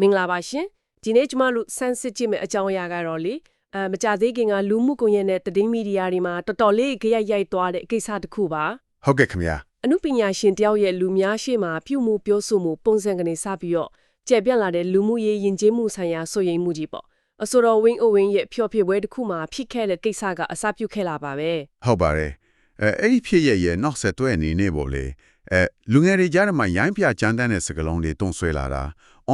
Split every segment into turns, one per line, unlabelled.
မင်္ဂလာပါရှင်ဒီနေ့ကျမတို့ဆန်းစစ်ကြည့်မယ့်အကြောင်းအရာကတော့လေအဲမကြသေးခင်ကလူမှုကွန်ရက်နဲ့တည်င်းမီဒီယာတွေမှာတော်တော်လေးကြရိုက်ရိုက်သွားတဲ့ကိစ္စတစ်ခုပါ
ဟုတ်ကဲ့ခင်ဗျာ
အမှုပညာရှင်တယောက်ရဲ့လူများရှေ့မှာပြုမှုပြောဆိုမှုပုံစံကနေစပြီးတော့ကျယ်ပြန့်လာတဲ့လူမှုရေးယဉ်ကျေးမှုဆိုင်ရာဆိုရင်မှုကြီးပေါ့အဆိုတော်ဝင်းအိုဝင်းရဲ့ဖျော်ဖြေပွဲတစ်ခုမှာဖြစ်ခဲ့တဲ့ကိစ္စကအစပြုခဲ့လာပါပဲ
ဟုတ်ပါတယ်အဲအဲ့ဒီဖြစ်ရဲ့ရဲ့နောက်ဆက်တွဲအနေနဲ့ပေါ့လေ အဲလူငယ်တွေကြားထဲမှာရိုင်းပြကြမ်းတမ်းတဲ့စကားလုံးတွေတွန်းဆွဲလာတာ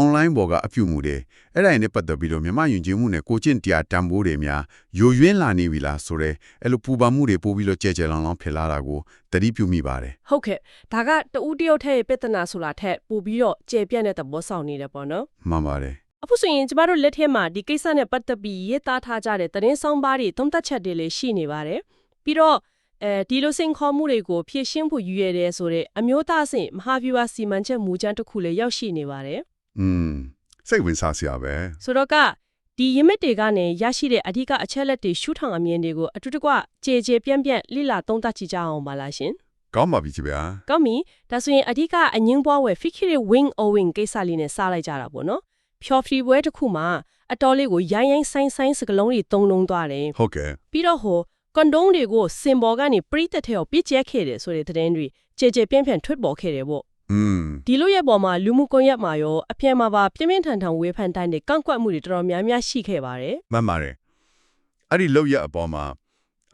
online ပေါ်ကအပြုမှုတွေအဲ့ဒါနဲ့ပတ်သက်ပြီးတော့မြန်မာယဉ်ကျေးမှုနဲ့ကိုကျင့်တရားတန်ဖိုးတွေများယိုယွင်းလာနေပြီလားဆိုတော့အဲ့လိုပူပန်မှုတွေပို့ပြီးတော့ကြဲကြဲလောင်လောင်ဖြစ်လာတာကိုတတိပြုမိပါတယ်
ဟုတ်ကဲ့ဒါကတဦးတယောက်ထက်ရဲ့ပြဿနာဆိုတာထက်ပိုပြီးတော့ကျယ်ပြန့်တဲ့သဘောဆောင်နေတယ်ပေါ့နော်
မှန်ပါတယ်
အခုဆိုရင်ကျမတို့လက်ထဲမှာဒီကိစ္စနဲ့ပတ်သက်ပြီးရေးသားထားကြတဲ့သတင်းဆောင်ပါးတွေသုံးသပ်ချက်တွေလည်းရှိနေပါတယ်။ပြီးတော့ အဲဒီလိုစင်ခေါ်မှုတွေကိုဖြည့်ရှင်းဖို့ယူရတဲ့ဆိုတဲ့အမျိုးသားအဆင့်မဟာဗျူဟာစီမံချက်မူကြမ်းတစ်ခုလည်းရောက်ရှိနေပါတယ်
อืมစိတ်ဝင်စားစရာပဲ။
ဆိုတော့ကဒီရမစ်တွေကနေရရှိတဲ့အဓိကအချက်လက်တွေရှုထောင်အမြင်တွေကိုအတူတကွကြေကြေပြန့်ပြန့်လိလာသုံးသပ်ကြည့်ကြအောင်ပါလားရှင်။
ကောင်းပါပြီကြဗျာ
ကောင်းပြီဒါဆိုရင်အဓိကအငင်းပွားဝယ် Fikiri Wing Owing ကိစ္စလေးနဲ့စလိုက်ကြတာပေါ့နော်။ဖြော်ဖြီပွဲတစ်ခုမှာအတော်လေးကိုရိုင်းရိုင်းဆိုင်ဆိုင်စကလုံးတွေသုံးလုံးသွားတယ်
ဟုတ်ကဲ့
ပြီးတော့ဟို ကွန်ဒုံးတွေကိုစင်ဘော်ကနေပရိသတ်ထဲကိုပြစ်ကျက်ခဲ့တယ်ဆိုတဲ့သတင်းတွေကြေကြေပြန့်ပြန့်ထွက်ပေါ်ခဲ့တယ်ပေါ့
อืม
ဒီလိုရဲ့ပေါ်မှာလူမှုကွန်ရက်မှာရောအပြည့်မှာပါပြင်းပြင်းထန်ထန်ဝေဖန်တိုင်းတဲ့ကန့်ကွက်မှုတွေတော်တော်များများရှိခဲ့ပါတယ်
မှန်ပါတယ်အဲ့ဒီလောက်ရအပေါ်မှာ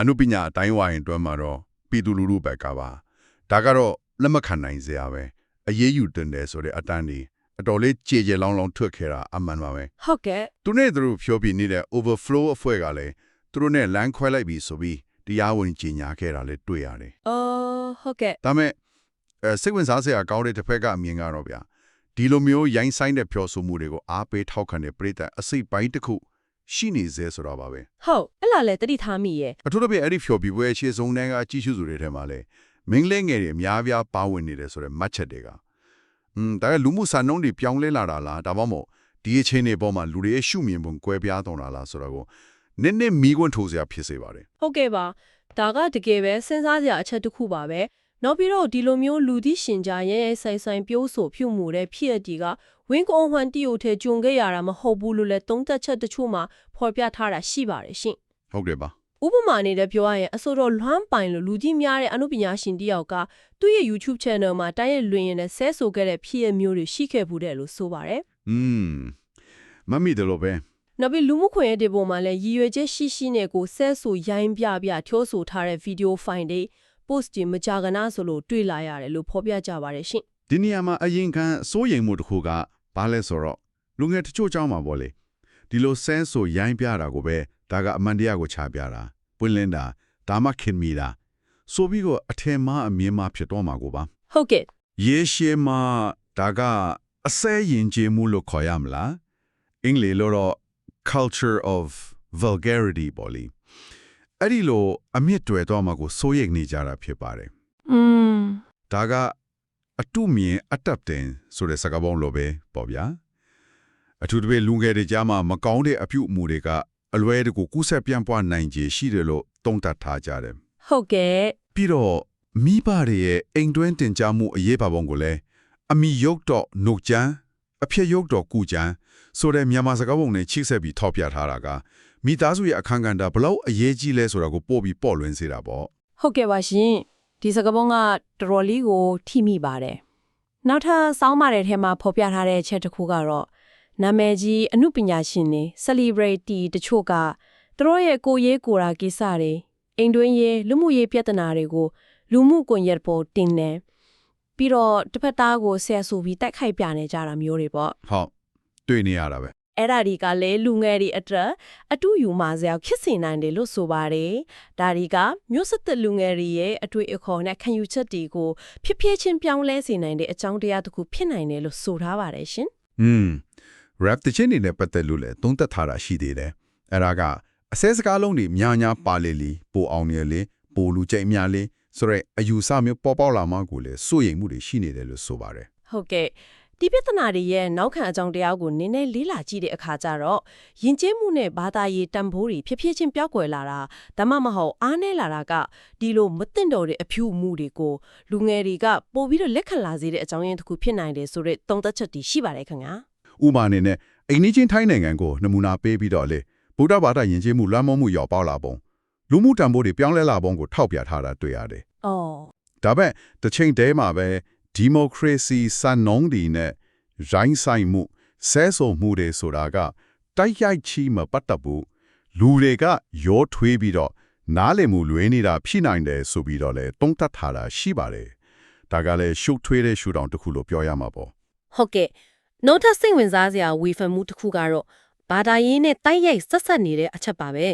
အနုပညာအတိုင်းဝိုင်းအတွင်းမှာတော့ပြည်သူလူထုဘက်ကပါဒါကတော့လက်မခံနိုင်စရာပဲအရေးယူတင်တယ်ဆိုတဲ့အတန်းဒီအတော်လေးကြေကြေလောင်လောင်ထွက်ခဲ့တာအမှန်ပါပဲ
ဟုတ်ကဲ့
သူနဲ့သူတို့ဖြောပြနေတဲ့ overflow အဖွဲ့ကလည်း သူတို့နဲ့လမ်းခွဲလိုက်ပြီဆိုပြီးတရားဝင်ကြီးညာခဲ့တာလည်းတွေ့ရတယ်
အော်ဟုတ်ကဲ့
ဒါမဲ့အဲစိတ်ဝင်စားစရာကောင်းတဲ့တစ်ဖက်ကအမြင်ကတော့ဗျာဒီလိုမျိုးရိုင်းဆိုင်တဲ့ဖြောဆိုမှုတွေကိုအားပေးထောက်ခံတဲ့ပြည်သက်အစိတ်ပိုင်းတစ်ခုရှိနေစေဆိုတော့ပါပဲ
ဟုတ်အဲ့လာလေတတိထားမိရဲ့
အထူးသဖြင့်အဲ့ဒီဖြောပြပွဲအခြေဆုံးတန်းကကြီးစုသူတွေထဲမှာလည်းမင်းလေးငယ်တွေအများပြားပါဝင်နေတယ်ဆိုတဲ့မှတ်ချက်တွေကอืมဒါကလူမှုစာနှုန်းတွေပြောင်းလဲလာတာလားဒါမှမဟုတ်ဒီအချိန်တွေပေါ်မှာလူတွေရဲ့ရှုမြင်ပုံကွဲပြားသွားတာလားဆိုတော့ကို နည်းနည်းမီးခွန်းထိုးစရာဖြစ်စေပါတယ်
ဟုတ်ကဲ့ပါဒါကတကယ်ပဲစဉ်းစားစရာအချက်တစ်ခုပါပဲနောက်ပြီးတော့ဒီလိုမျိုးလူသိရှင်ကြားရဲရဲဆိုင်ဆိုင်ပြောဆိုဖြုမှုတဲ့ဖြစ်အပ်ဒီကဝင်းကွန်ဟွမ်တီယိုထဲဂျုံခဲ့ရတာမဟုတ်ဘူးလို့လည်းသုံးသက်ချက်တချို့မှာဖော်ပြထားတာရှိပါတယ်ရှင်
ဟုတ်တယ်ပါ
ဥပမာအနေနဲ့ပြောရရင်အဆိုတော်လွမ်းပိုင်လို့လူကြီးများတဲ့အမှုပညာရှင်တယောက်ကသူ့ရဲ့ YouTube channel မှာတိုက်ရိုက်လွင်ရင်လည်းဆဲဆိုခဲ့တဲ့ဖြစ်ရမျိုးတွေရှိခဲ့ဘူးတဲ့လို့ဆိုပါတယ်
อืมမမီတယ်လို့ပဲ။
နောက်ပြီးလူမှုခွင့်ရေးတွေပေါ်မှာလည်းရည်ရွယ်ချက်ရှိရှိနဲ့ကိုဆဲဆိုရိုင်းပြပြထိုးဆိုထားတဲ့ဗီဒီယိုဖိုင်တွေ post တွေမကြာခဏဆိုလို့တွေ့လာရတယ်လို့ဖော်ပြကြပါတယ်ရှင်
ဒီနေရာမှာအရင်ခံစိုးရိမ်မှုတစ်ခုကဘာလဲဆိုတော့လူငယ်တချို့ကြောင်းမှာပေါ့လေဒီလိုဆန်းဆိုရိုင်းပြတာကိုပဲဒါကအမှန်တရားကိုချပြတာပွင့်လင်းတာဒါမှခင်မိတာဆိုပြီးတော့အထင်မှားအမြင်မှာဖြစ်တော့မှာကိုပါ။
ဟုတ်ကဲ့
ရေရှည်မှာဒါကအစဲရင်ကျေးမှုလို့ခေါ်ရမလားအင်္ဂလိပ်လိုတော့ culture of vulgarity ပေါ့လေအဲ့ဒီလိုအမြင့်တွယ်တော့မှာကိုစိုးရိမ်နေကြတာဖြစ်ပါတယ်
။อืม
ဒါကအတုမြင်အတပ်တင်ဆိုတဲ့စကားပုံလိုပဲပေါ့ဗျာအထူးသဖြင့်လူငယ်တွေကြားမှာမကောင်းတဲ့အပြုအမူတွေကအလွဲတကူကူးဆက်ပြန့်ပွားနိုင်ခြေရှိတယ်လို့သုံးသပ်ထားကြတယ်
ဟုတ်ကဲ့
ပြီးတော့မိဘတွေရဲ့အိမ်တွင်းတင် जा မှုအရေးပါပုံကိုလည်းအမိယုတ်တော့နှုတ်ကြမ်းအဖြစ်ယုတ်တော့ကုကြမ်း ဆိုတဲ့မြန်မာစကားပုံနဲ့ချိတ်ဆက်ပြီးထောက်ပြထားတာကမိသားစုရဲ့အခန်းကဏ္ဍဘလောက်အရေးကြီးလဲဆိုတာကိုပို့ပြီးပေါ့လွင်စေတာပေါ့
ဟုတ်ကဲ့ပါရှင်။ဒီစကားပုံကတော်တော်လေးကိုထိမိပါတယ်။နောက်ထပ်စောင်းမာတဲ့ထဲမှာဖော်ပြထားတဲ့အချက်တစ်ခုကတော့နာမည်ကြီးအမှုပညာရှင်တွေ celebrity တချို့ကသူတို့ရဲ့ကိုယ်ရေးကိုယ်ရာကိစ္စတွေအိမ်တွင်းရေးလူမှုရေးပြဿနာတွေကိုလူမှုကွန်ရက်ပေါ်တင်နေပြီးတော့တစ်ဖက်သားကိုဆဲဆူပြီးတိုက်ခိုက်ပြနေကြတာမျိုးတွေပေါ့
ဟုတ် တွေ့နေရတာပဲ
အဲ့ဒါဒီကလည်းလူငယ်တွေအတွက်အတူယူမှစရာခစ်စင်နိုင်တယ်လို့ဆိုပါတယ်။ဒါဒီကမျိုးဆက်သက်လူငယ်တွေရဲ့အတွေ့အခေါ်နဲ့ခံယူချက်တွေကိုဖြစ်ဖြစ်ချင်းပြောင်းလဲစေနိုင်တဲ့အကြောင်းတရားတစ်ခုဖြစ်နိုင်တယ်လို့ဆိုထားပါတယ်ရှင်
อืม rap တချင်းနေနဲ့ပတ်သက်လို့လည်းသုံးသက်ထားတာရှိသေးတယ်အဲ့ဒါကအစဲစကားလုံးတွေညာညာပါလေလီပိုအောင်နေလေပိုလူကြိတ်များလေဆိုရဲအယူဆမျိုးပေါ်ပေါက်လာမှကိုလည်းစိုးရိမ်မှုတွေရှိနေတယ်လို့ဆိုပါတယ်။
ဟုတ်ကဲ့ ဒီပြဿနာတွေရဲ့နောက်ခံအကြောင်းတရားကိုနည်းနည်းလေးလာကြည့်တဲ့အခါကျတော့ယဉ်ကျေးမှုနဲ့ဘာသာရေးတန်ဖိုးတွေဖြစ်ဖြစ်ချင်းပြောက်ကွယ်လာတာဒါမှမဟုတ်အားနည်းလာတာကဒီလိုမသိတော့တဲ့အဖြူမှုတွေကိုလူငယ်တွေကပို့ပြီးတော့လက်ခံလာစေတဲ့အကြောင်းရင်းတစ်ခုဖြစ်နိုင်တယ်ဆိုတော့သုံးသက်ချက်တည်ရှိပါတယ်ခင်ဗျာ။
ဥပမာအနေနဲ့အိန္ဒိချင်းထိုင်းနိုင်ငံကိုနမူနာပေးပြီးတော့လေဗုဒ္ဓဘာသာယဉ်ကျေးမှုလွှမ်းမိုးမှုရောက်ပေါက်လာပုံလူမှုတံပိုးတွေပြောင်းလဲလာပုံကိုထောက်ပြထားတာတွေ့ရတယ်။
အော်
ဒါပေမဲ့တစ်ချိန်တည်းမှာပဲ ဒီမိုကရေစီစံနှုန်းတွေနဲ့ရိုင်းဆိုင်မှုဆဲဆိုမှုတွေဆိုတာကတိုက်ရိုက်ချီမပတ်သက်ဘူးလူတွေကရောထွေးပြီးတော့နားလည်မှုလွဲနေတာဖြစ်နိုင်တယ်ဆိုပြီးတော့လေတုံးတက်ထားတာရှိပါတယ်ဒါကလည်းရှုပ်ထွေးတဲ့ရှုထောင့်တစ်ခုလို့ပြောရမှာပေါ့
ဟုတ်ကဲ့နောက်ထပ်စိတ်ဝင်စားစရာဝေဖန်မှုတစ်ခုကတော့ဘာသာရေးနဲ့တိုက်ရိုက်ဆက်ဆက်နေတဲ့အချက်ပါပဲ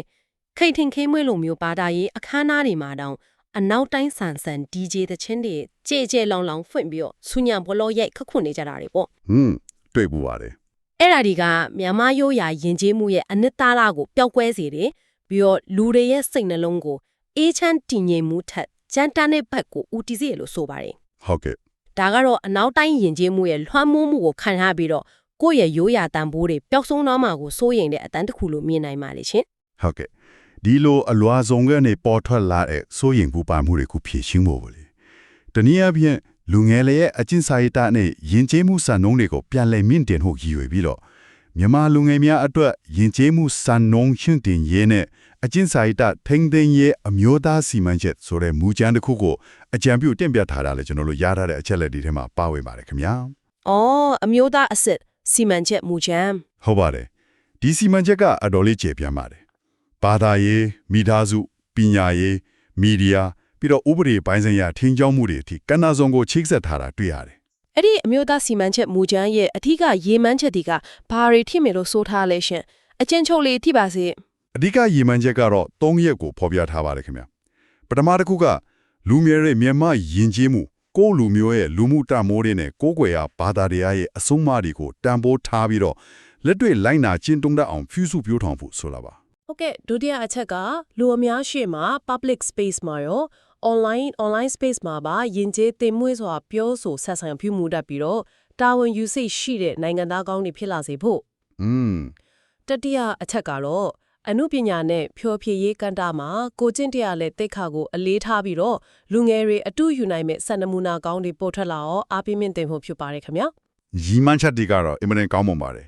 ခိတ်ထင်ခင်းမွေးလိုမျိုးဘာသာရေးအခမ်းအနားတွေမှာတောင် အနောက်တိုင်းဆန်ဆန် DJ တချင်းတွေကြဲကြဲလောင်လောင်ဖွင့်ပြီးတော့ဆူညံဘလောရိုက်ခက်ခွန်နေကြတာတွေပေါ့
ဟွန်းတွေ့ပူပါတယ်
အဲ့ဒါဒီကမြန်မာရိုးရာယဉ်ကျေးမှုရဲ့အနှစ်သာရကိုပျောက်ကွဲစေတယ်ပြီးတော့လူတွေရဲ့စိတ်နှလုံးကိုအေးချမ်းတည်ငြိမ်မှုထက်ကြမ်းတမ်းတဲ့ဘက်ကိုဦးတည်စေလို့ဆိုပါတယ်
ဟုတ်ကဲ့
ဒါကတော့အနောက်တိုင်းယဉ်ကျေးမှုရဲ့လွှမ်းမိုးမှုကိုခံရပြီးတော့ကိုယ့်ရဲ့ရိုးရာတန်ဖိုးတွေပျောက်ဆုံးသွားမှာကိုစိုးရိမ်တဲ့အတန်းတစ်ခုလို့မြင်နိုင်ပါလေရှင်
ဟုတ်ကဲ့ ဒီလိုအလွာဆုံးကနေပေါ်ထွက်လာတဲ့စိုးရင်ပူပန်မှုတွေကိုဖြည့်ရှင်းဖို့ပဲလေတနည်းအားဖြင့်လူငယ်လေးရဲ့အကျင့်စာရိတ္တနဲ့ယဉ်ကျေးမှုစံနှုန်းတွေကိုပြန်လည်မြင့်တင်ဖို့ရည်ရွယ်ပြီးတော့မြန်မာလူငယ်များအတွက်ယဉ်ကျေးမှုစံနှုန်းရှင်းတင်ရေးနဲ့အကျင့်စာရိတ္တထိန်းသိမ်းရေးအမျိုးသားစီမံချက်ဆိုတဲ့မူကြမ်းတစ်ခုကိုအကြံပြုတင်ပြထားတာလေကျွန်တော်တို့ရထားတဲ့အချက်လက်တွေထဲမှာပါဝင်ပါတယ်ခင်ဗျာ။
အော်အမျိုးသားအစ်စ်စီမံချက်မူချမ်း
ဟုတ်ပါတယ်ဒီစီမံချက်ကအတော်လေးကျေပြန့်ပါတယ် ဘာသာရေးမိသားစုပညာရေးမီဒီယာပြီးတော့ဥပဒေပိုင်းဆိုင်ရာထင်းကြောင်းမှုတွေအထိကဏ္ဍစုံကိုချိတ်ဆက်ထားတာတွေ့ရတယ်။
အဲ့ဒီအမျိုးသားစီမံချက်မူချမ်းရဲ့အထူးကရေမှန်းချက်တွေကဘာတွေထိမယ်လို့ဆိုထားလဲရှင်။အကျဉ်းချုပ်လေးထိပါစေ
အဓိကရည်မှန်းချက်ကတော့၃ရက်ကိုဖော်ပြထားပါတယ်ခင်ဗျပထမတစ်ခုကလူမျိုးရဲ့မြန်မာယဉ်ကျေးမှုကိုယ့်လူမျိုးရဲ့လူမှုတမိုးတွေနဲ့ကိုယ်ကွယ်ရာဘာသာတရားရဲ့အဆုံးအမတွေကိုတန်ဖိုးထားပြီးတော့လက်တွေ့လိုက်နာကျင့်သုံးတတ်အောင်ဖြူစုပြောထောင်ဖို့ဆိုတာပါ။
ဟုတ်ကဲ့ဒုတိယအချက်ကလူအများရှေ့မှာ public space မှာရော online online space မှာပါယဉ်ကျေးသင်မွေးစွာပြောဆိုဆက်ဆံပြုမှုတတ်ပြီးတော့တာဝန်ယူစိတ်ရှိတဲ့နိုင်ငံသားကောင်းတွေဖြစ်လာစေဖို့
อืม
တတိယအချက်ကတော့အမှုပညာနဲ့ဖျော်ဖြေရေးကဏ္ဍမှာကိုကျင့်တရားနဲ့တိခါကိုအလေးထားပြီးတော့လူငယ်တွေအတူယူနိုင်မဲ့စံနမူနာကောင်းတွေပေါ်ထွက်လာအောင်အားပေးမြင့်တင်ဖို့ဖြစ်ပါတယ်ခင်ဗျာ
ရီမန်ချက်တီကတော့အင်မတန်ကောင်းမွန်ပါတယ်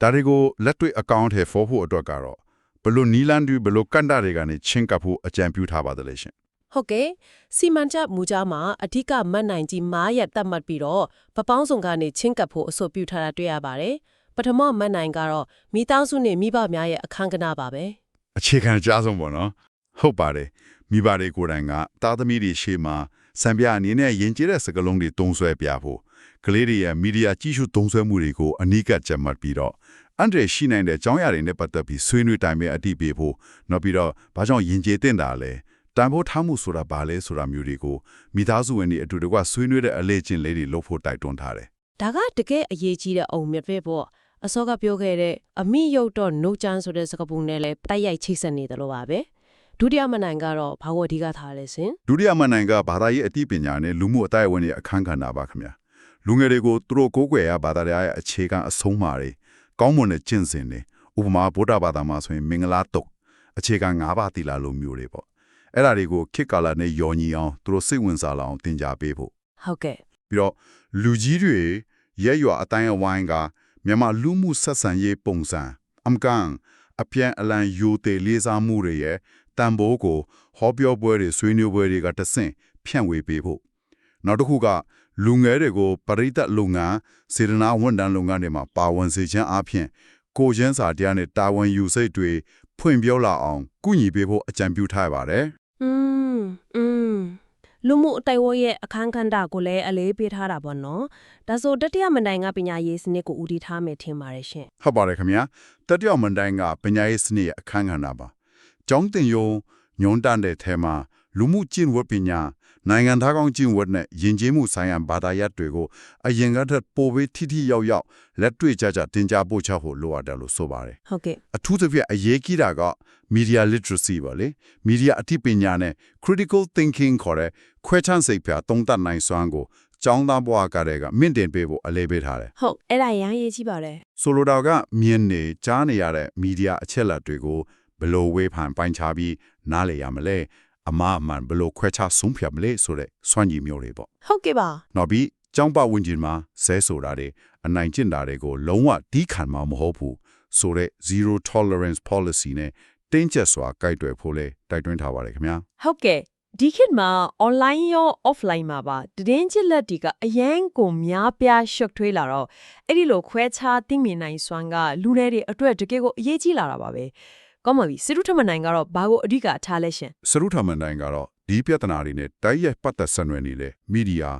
ဒါတွေကိုလက်တွေ့အကောင့်ထဲဖော်ဖို့အတွက်ကတော့ ဘလို့နီလန်တူဘလို့ကန်တာတွေကနေချင်းကပ်ဖို့အကြံပြုထားပါတယ်လေရှင်
ဟုတ်ကဲ့စီမံချက်မူကြားမှာအဓိကမတ်နိုင်ကြီး9ရက်တတ်မှတ်ပြီးတော့ပပောင်းစုံကနေချင်းကပ်ဖို့အဆိုပြုထားတာတွေ့ရပါတယ်ပထမမတ်နိုင်ကတော့မိသားစုနဲ့မိဘများရဲ့အခန်းကဏ္ဍပါပဲ
အခြေခံအကြဆုံးပေါ့နော်ဟုတ်ပါတယ်မိဘတွေကိုယ်တိုင်ကသားသမီးတွေရှေ့မှာစံပြအနေနဲ့ယဉ်ကျေးတဲ့စကားလုံးတွေတုံးဆွဲပြဖို့ကလေးတွေရဲ့မီဒီယာကြီးစုတုံးဆွဲမှုတွေကိုအနိကကြက်မှတ်ပြီးတော့ အန်ဒရရှိနိုင်တဲ့အကြောင်းအရာတွေနဲ့ပတ်သက်ပြီးဆွေးနွေးတိုင်မဲ့အတိပေးဖို့နောက်ပြီးတော့ဘာကြောင့်ယဉ်ကျေးတင်တာလဲတန်ဖိုးထားမှုဆိုတာဘာလဲဆိုတာမျိုးတွေကိုမိသားစုဝင်တွေအတူတကွဆွေးနွေးတဲ့အလေ့ကျင့်လေးတွေလုပ်ဖို့တိုက်တွန်းထားတယ်
ဒါကတကယ်အရေးကြီးတဲ့အုံမြစ်ပဲပေါ့အစောကပြောခဲ့တဲ့အမိယုတ်တော့ no chance ဆိုတဲ့စကားပုံနဲ့လည်းတိုက်ရိုက်ချိတ်ဆက်နေတယ်လို့ပါပဲဒုတိယမနိုင်ကတော့ဘာကိုအဓိကထားလဲစင်
ဒုတိယမန်နိုင်ကဘာသာရေးအသိပညာနဲ့လူမှုအတိုင်းအဝန်ရဲ့အခန်းကဏ္ဍပါခင်ဗျာလူငယ်တွေကိုသူတို့ကိုယ်ကွယ်ရာဘာသာတရားရဲ့အခြေခံအဆုံးအမတွေ ကောင်းမွန်တဲ့ကျင့်စဉ်တွေဥပမာဗုဒ္ဓဘာသာမှာဆိုရင်မင်္ဂလာတုတ်အခြေခံ၅ပါးသီလလိုမျိုးတွေပေါ့အဲ့ဒါတွေကိုခေတ်ကာလနဲ့ယော်ညီအောင်သူတို့စိတ်ဝင်စားလာအောင်သင်ကြားပေးဖို့
ဟုတ်ကဲ့
ပြီးတော့လူကြီးတွေရဲရွာအတိုင်းအဝိုင်းကမြန်မာလူမှုဆက်ဆံရေးပုံစံအမကန်အပြန်အလှန်ယူသေးလေးစားမှုတွေရဲ့တန်ဖိုးကိုဟောပြောပွဲတွေဆွေးနွေးပွဲတွေကတဆင့်ဖြန့်ဝေပေးဖို့နောက်တစ်ခုက လူငယ်တွေကိုပရိသတ်လုပ်ငန်းစေတနာဝန်ထမ်းလုပ်ငန်းတွေမှာပါဝင်စေခြင်းအပြင်ကိုကျန်းစာတရားနဲ့တာဝန်ယူစိတ်တွေဖွင့်ပြောလာအောင်ကုညီပေးဖို့အကြံပြုထားပါတယ်
อืมอืมလူမှုအတိုင်ဝရဲ့အခန်းကဏ္ဍကိုလည်းအလေးပေးထားတာပေါ့နော်ဒါဆိုတတိယမနိုင်ကပညာရေးစနစ်ကိုဦးတည်ထားမယ်ထင်ပါတယ်ရှင်
ဟုတ်ပါတယ်ခင်ဗျာတတိယမန်တိုင်းကပညာရေးစနစ်ရဲ့အခန်းကဏ္ဍပါကျောင်းတင်ယုံညွန်တန်တဲ့ထဲမှာလူမှုကျင့်ဝတ်ပညာ နိုင်ငံသားကောင်းကျင့်ဝတ်နဲ့ယဉ်ကျေးမှုဆိုင်ရာဘာသာရပ်တွေကိုအရင်ကတည်းကပိုပြီးထိထိရောက်ရောက်လက်တွေ့ကြကြတင်ကြပို့ချဖို့လိုအပ်တယ်လို့ဆိုပါတယ်
ဟုတ်ကဲ့
အထူးသဖြင့်အရေးကြီးတာက media literacy ပါလေ media အသိပညာနဲ့ critical thinking ခေါ်တဲ့ခွဲခြမ်းစိတ်ဖြာသုံးသပ်နိုင်စွမ်းကိုကျောင်းသားဘဝကတည်းကမြင့်တင်ပေးဖို့အလေးပေးထားတယ်
ဟုတ်အဲ့ဒါရမ်းရေးကြီးပါတယ်
ဆိုလိုတာကမြင်နေကြားနေရတဲ့မီဒီယာအချက်အလက်တွေကိုဘယ်လိုဝေဖန်ပိုင်းခြားပြီးနားလည်ရမလဲ အမှားအမှန်ဘယ်လိုခွဲခြားဆုံးဖြတ်မလဲဆိုတဲ့စွမ်းရည်မျိုးတွေပေါ့
ဟုတ်ကဲ့ပါ
နောက်ပြီးကျောင်းပဝန်းကျင်မှာဆဲဆိုတာတွေ
အနိုင်ကျင့်တာတွေကိုလုံးဝတီးခံမှာမဟုတ်ဘူးဆိုတဲ့ zero tolerance policy နဲ့တင်းကျပ်စွာကိုက်တွယ်ဖို့လဲတိုက်တွန်းထားပါတယ်ခင်ဗျာ
ဟုတ်ကဲ့ဒီခေတ်မှာ online ရော offline မှာပါတည်င်းချစ်လက်တီကအရန်ကိုများပြားရှုပ်ထွေးလာတော့အဲ့ဒီလိုခွဲခြားသိမြင်နိုင်စွမ်းကလူတွေတွေအတွက်တကယ်ကိုအရေးကြီးလာတာပါပဲ ကောင်းပါပြီစစ်ထုထမနိုင်ကတော့ဘာကိုအဓိကထားလဲရှင်
စရုထမန်တိုင်းကတော့ဒီပြဿနာတွေနဲ့တိုက်ရိုက်ပတ်သက်ဆက်နွယ်နေတဲ့မီဒီယာ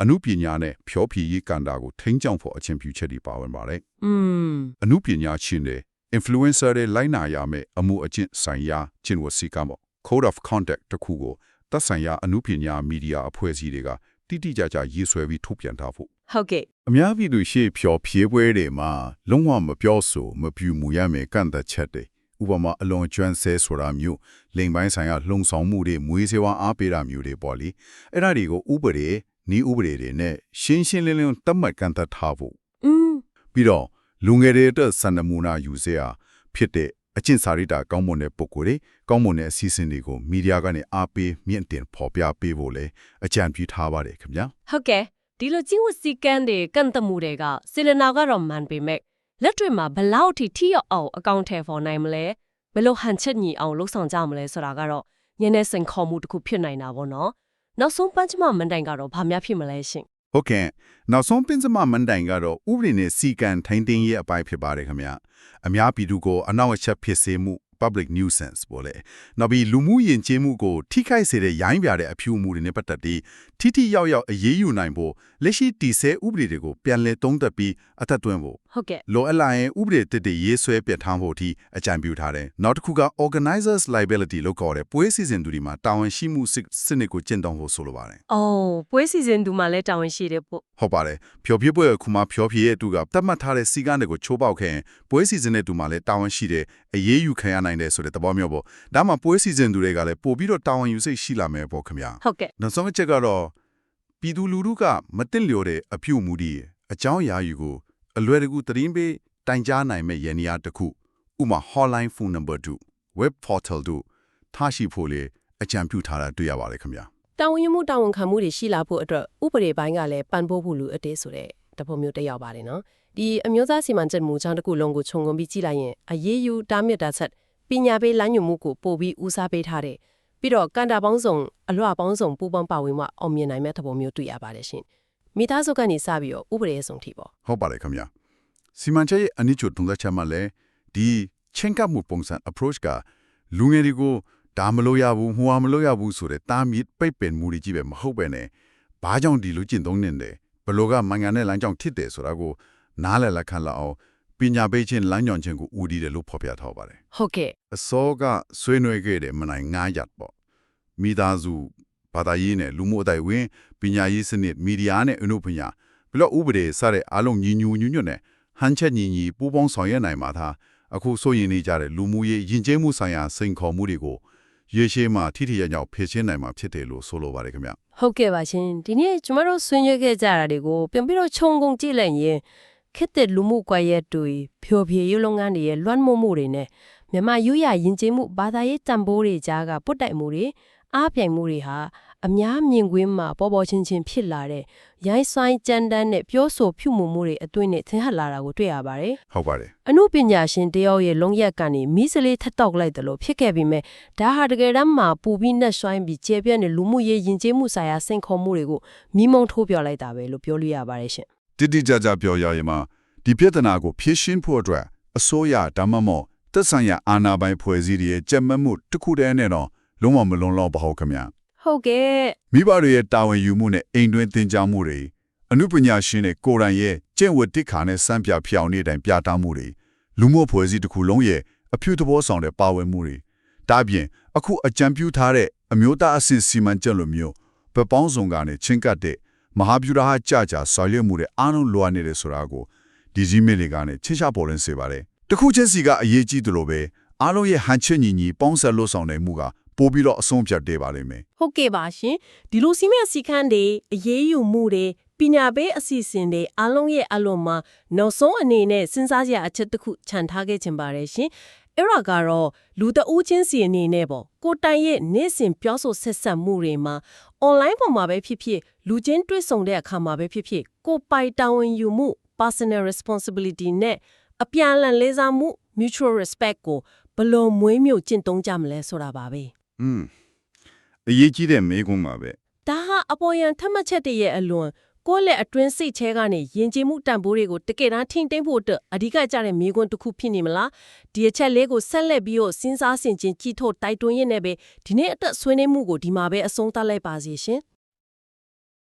အမှုပညာနဲ့ဖြောဖြီးရေးကဏ္ဍကိုထိန်းကျောင်းဖို့အချင်းပြုချက်တွေပါဝင်ပါတယ်
อืม
အမှုပညာရှင်တွေ influencer တွေလိုက်နာရမယ်အမှုအကျင့်ဆိုင်ရာကျင့်ဝတ်စည်းကမ်းပေါ့ code of conduct တစ်ခုကိုသက်ဆိုင်ရာအမှုပညာမီဒီယာအဖွဲ့အစည်းတွေကတိတိကျကျရေးဆွဲပြီးထုတ်ပြန်ထားဖို့
ဟုတ်ကဲ့
အများပြည်သူရှေ့ဖြောဖြေးပွဲတွေမှာလုံးဝမပြောဆိုမပြူမူရမယ်ကန့်သက်ချက်တွေ ဥပမာအလွန်ကျွမ်းဆဲဆိုတာမျိုးလိမ်ပိုင်းဆိုင်ရာလှုံဆော်မှုတွေမွေးစေဝါအားပေးတာမျိုးတွေပေါ့လေအဲ့ဒါတွေကိုဥပဒေနီးဥပဒေတွေနဲ့ရှင်းရှင်းလင်းလင်းသတ်မှတ်ကန့်သက်ထားဖို့
อืม
ပြီးတော့လူငယ်တွေအတွက်စံနမူနာယူစရာဖြစ်တဲ့အကျင့်စာရိတ္တကောင်းမွန်တဲ့ပုံကိုယ်တွေကောင်းမွန်တဲ့အစီအစဉ်တွေကိုမီဒီယာကနေအားပေးမြင့်တင်ဖော်ပြပေးဖို့လဲအကြံပြုထားပါတယ်ခင်ဗျာ
ဟုတ်ကဲ့ဒီလိုကျင့်ဝတ်စည်းကမ်းတွေကန့်သက်မှုတွေကစေလနာကတော့မှန်ပေမဲ့ လက်တွေ့မှာဘယ်လောက်ထိထိရောက်အောင်အကောင့်ထဲပေါ်နိုင်မလဲဘယ်လိုဟန်ချက်ညီအောင်လှုပ်ဆောင်ကြမလဲဆိုတာကတော့ညနေစင်ခေါ်မှုတစ်ခုဖြစ်နိုင်တာပေါ့နော်နောက်ဆုံးပန်းချမမန်တိုင်ကတော့ဘာများဖြစ်မလဲရှင်
ဟုတ်ကဲ့နောက်ဆုံးပင်စမမန်တိုင်ကတော့ဥပဒေနဲ့စီကံထိုင်းသိမ်းရေးအပိုင်းဖြစ်ပါတယ်ခင်ဗျာအများပြည်သူကိုအနောက်အချက်ဖြစ်စေမှု public nuisance ပေါ့လေနောက်ပြီးလူမှုယဉ်ကျေးမှုကိုထိခိုက်စေတဲ့ရိုင်းပြတဲ့အဖြူမှုတွေနဲ့ပတ်သက်ပြီးထိထိရောက်ရောက်အရေးယူနိုင်ဖို့လက်ရှိတည်ဆဲဥပဒေတွေကိုပြန်လည်သုံးသပ်ပြီးအသက်သွင်းဖို့
ဟုတ်ကဲ့
လိုအပ်လာရင်ဥပဒေတစ်တွေရေးဆွဲပြဋ္ဌာန်းဖို့အထိအကြံပြုထားတယ်နောက်တစ်ခုက organizers liability လို့ခေါ်တဲ့ပွဲစီစဉ်သူတွေမှာတာဝန်ရှိမှုစစ်စနစ်ကိုကျင့်သုံးဖို့ဆိုလိုပါတယ်
အော်ပွဲစီစဉ်သူမှလည်းတာဝန်ရှိတယ်ပေါ့
ဟုတ်ပါတယ်ဖြောပြပွဲခုမှဖြောပြရဲ့အတူကတတ်မှတ်ထားတဲ့စီကံတွေကိုချိုးပေါက်ခဲ့ရင်ပွဲစီစဉ်တဲ့သူမှလည်းတာဝန်ရှိတယ်အရေးယူခံရနိုင်တယ်ဆိုတဲ့သဘောမျိုးပေါ့ဒါမှပွဲစီစဉ်သူတွေကလည်းပို့ပြီးတော့တာဝန်ယူစိတ်ရှိလာမယ်ပေါ့ခင်ဗျာ
ဟုတ်ကဲ့
နောက်ဆုံးအချက်ကတော့ပြည်သူလူထုကမတင်လျော်တဲ့အပြုအမူတွေအကြောင်းအရာယူကို အလွယ်တကူသတင်းပေးတိုင်ကြားနိုင်မဲ့ရန်ရာတစ်ခုဥပမာ hotline phone number 2 web portal 2ထားရှိဖို့လေအကြံပြုထားတာတွေ့ရပါတယ်ခင်ဗျာ
တာဝန်ယူမှုတာဝန်ခံမှုတွေရှိလာဖို့အတွက်ဥပဒေပိုင်းကလည်းပံ့ပိုးဖို့လိုအပ်တယ်ဆိုတဲ့တပုံမျိုးတက်ရောက်ပါတယ်နော်ဒီအမျိုးသားစီမံချက်မူချောင်းတစ်ခုလုံးကိုခြုံငုံပြီးကြည့်လိုက်ရင်အရေးယူတားမြစ်တာဆက်ပညာပေးလမ်းညွှန်မှုကိုပို့ပြီးဦးစားပေးထားတယ်ပြီးတော့ကန်တာပေါင်းစုံအလွှပေါင်းစုံပူးပေါင်းပါဝင်မှအောင်မြင်နိုင်မဲ့တပုံမျိုးတွေ့ရပါတယ်ရှင် မိသားစုကနေစပြီးတော့ဥပဒေအဆုံးထိပေါ့
ဟုတ်ပါတယ်ခင်ဗျာစီမံချက်ရဲ့အနည်းချို့တုံးသက်ချက်မှလည်းဒီချင်းကပ်မှုပုံစံ approach ကလူငယ်တွေကိုဒါမလို့ရဘူးဟိုဟာမလို့ရဘူးဆိုတဲ့တားမြစ်ပိတ်ပင်မှုတွေကြီးပဲမဟုတ်ပဲနဲ့ဘာကြောင့်ဒီလိုကျင့်သုံးနေတယ်ဘလို့ကမင်္ဂန်နဲ့လမ်းကြောင်းထစ်တယ်ဆိုတာကိုနားလည်လက်ခံလာအောင်ပညာပေးခြင်းလမ်းညွှန်ခြင်းကိုဦးတည်တယ်လို့ဖော်ပြထားပါတယ်
ဟုတ်ကဲ့
အစောကဆွေးနွေးခဲ့တဲ့မနိုင်ငားရတ်ပေါ့မိသားစုဘာသာရေးနဲ့လူမှုအတိုင်းဝင် ပညာရေးစနစ်မီဒီယာနဲ့အနုပညာဘလို့ဥပဒေစတဲ့အလုံးညီညူညွညွတ်နဲ့ဟန်ချက်ညီညီပူးပေါင်းဆောင်ရွက်နိုင်မှာသာအခုဆိုရင်နေကြတဲ့လူမှုရေးယဉ်ကျေးမှုဆိုင်ရာစိန်ခေါ်မှုတွေကိုရေရှည်မှာထိထိရောက်ရောက်ဖြေရှင်းနိုင်မှာဖြစ်တယ်လို့ဆိုလိုပါတယ်ခင်ဗျ
ဟုတ်ကဲ့ပါရှင်ဒီနေ့ကျမတို့ဆွေးနွေးခဲ့ကြတာတွေကိုပြန်ပြီးတော့ခြုံငုံကြည့်လိုက်ရင်ခက်တဲ့လူမှုကွာရက်တွေဖြိုဖြေရုပ်လုပ်ငန်းတွေရဲ့လွှမ်းမိုးမှုတွေနဲ့မြန်မာယူရယဉ်ကျေးမှုဘာသာရေးတန်ဖိုးတွေကြားကပုတ်တိုက်မှုတွေအားပြိုင်မှုတွေဟာ အများမြင်ကွင်းမှာပေါ်ပေါ်ချင်းချင်းဖြစ်လာတဲ့ရိုင်းဆိုင်ကြမ်းတမ်းတဲ့ပြောဆိုဖြူမှုမှုတွေအသွင်နဲ့သင်ဟပ်လာတာကိုတွေ့ရပါတယ်
ဟုတ်ပါတယ်
အမှုပညာရှင်တယောက်ရဲ့လုံရက်ကနေမီးစလေးထက်တောက်လိုက်တယ်လို့ဖြစ်ခဲ့ပြီးမြဲဒါဟာတကယ်တမ်းမှာပူပြီးနှက်ဆိုင်ပြီးကျေပြန့်တဲ့လူမှုရေးယဉ်ကျေးမှုဆိုင်ရာစိန်ခေါ်မှုတွေကိုမိမုံထိုးပြလိုက်တာပဲလို့ပြောလို့ရပါတယ်ရှင်
တိတိကျကျပြောရရင်မှဒီပြဿနာကိုဖြေရှင်းဖို့အတွက်အစိုးရဒါမှမဟုတ်သက်ဆိုင်ရာအာဏာပိုင်ဖွဲ့စည်းတွေရဲ့ကြက်မတ်မှုတစ်ခုတည်းနဲ့တော့လုံးဝမလုံလောက်ပါဘူးခင်ဗျာ
ဟုတ်ကဲ့
မိဘတွေရဲ့တာဝန်ယူမှုနဲ့အိမ်တွင်းသင်ကြားမှုတွေအမှုပညာရှင်တွေကိုယ်တိုင်ရဲ့ကျင့်ဝတ်တိခါနဲ့စံပြဖြောင်နေတိုင်းပြတာမှုတွေလူမှုဖွဲ့စည်းတစ်ခုလုံးရဲ့အဖြူသဘောဆောင်တဲ့ပါဝင်မှုတွေဒါ့အပြင်အခုအကြံပြုထားတဲ့အမျိုးသားအဆင့်စီမံချက်လိုမျိုးပပောင်းဆောင်ကနေချင်းကပ်တဲ့မဟာဗျူဟာကြကြဆော်ရွက်မှုတွေအားလုံးလိုအပ်နေတယ်ဆိုတာကိုဒီဇီမီတွေကနေချင်းချပေါ်လင်းစေပါတယ်တခုချင်းစီကအရေးကြီးတယ်လို့ပဲအားလုံးရဲ့ဟန်ချက်ညီညီပေါင်းဆက်လို့ဆောင်နိုင်မှုက ပို့ပြီးတော့အဆုံးဖြတ်တယ်ပါလိမ့်မယ်
ဟုတ်ကဲ့ပါရှင်ဒီလိုစီမံစည်းကမ်းတွေအရေးယူမှုတွေပညာပေးအစီအစဉ်တွေအလုံးရဲ့အလုံးမှာနောက်ဆုံးအနေနဲ့စဉ်းစားစရာအချက်တစ်ခုခြံထားခဲ့ခြင်းပါတယ်ရှင်အဲ့ဒါကတော့လူတဦးချင်းစီအနေနဲ့ပေါ့ကိုတိုင်ရဲ့နေ့စဉ်ပြောဆိုဆက်ဆက်မှုတွေမှာ online ပေါ်မှာပဲဖြစ်ဖြစ်လူချင်းတွေ့ဆုံတဲ့အခါမှာပဲဖြစ်ဖြစ်ကိုပိုင်တာဝန်ယူမှု personal responsibility နဲ့အပြန်အလှန်လေးစားမှု mutual respect ကိုဘယ်လိုမွေးမြူကျင့်သုံးကြမလဲဆိုတာပါပဲ
อืมအရေးကြီးတဲ့မေးခွန်းပါပဲ
ဒါဟာအပေါ်ယံထက်မှတ်ချက်တည်းရဲ့အလွန်ကိုယ့်လက်အတွင်းစိတ်ချဲကနေယဉ်ကျေးမှုတန်ဖိုးတွေကိုတကယ်တမ်းထိမ့်သိမ့်ဖို့အတွက်အဓိကကျတဲ့မိကွန်းတစ်ခုဖြစ်နေမလားဒီအချက်လေးကိုဆက်လက်ပြီးတော့စဉ်းစားဆင်ခြင်ကြည့်ထုတ်တိုက်တွန်းရင်းနဲ့ပဲဒီနေ့အတွက်ဆွေးနွေးမှုကိုဒီမှာပဲအဆုံးသတ်လိုက်ပါစီရှင်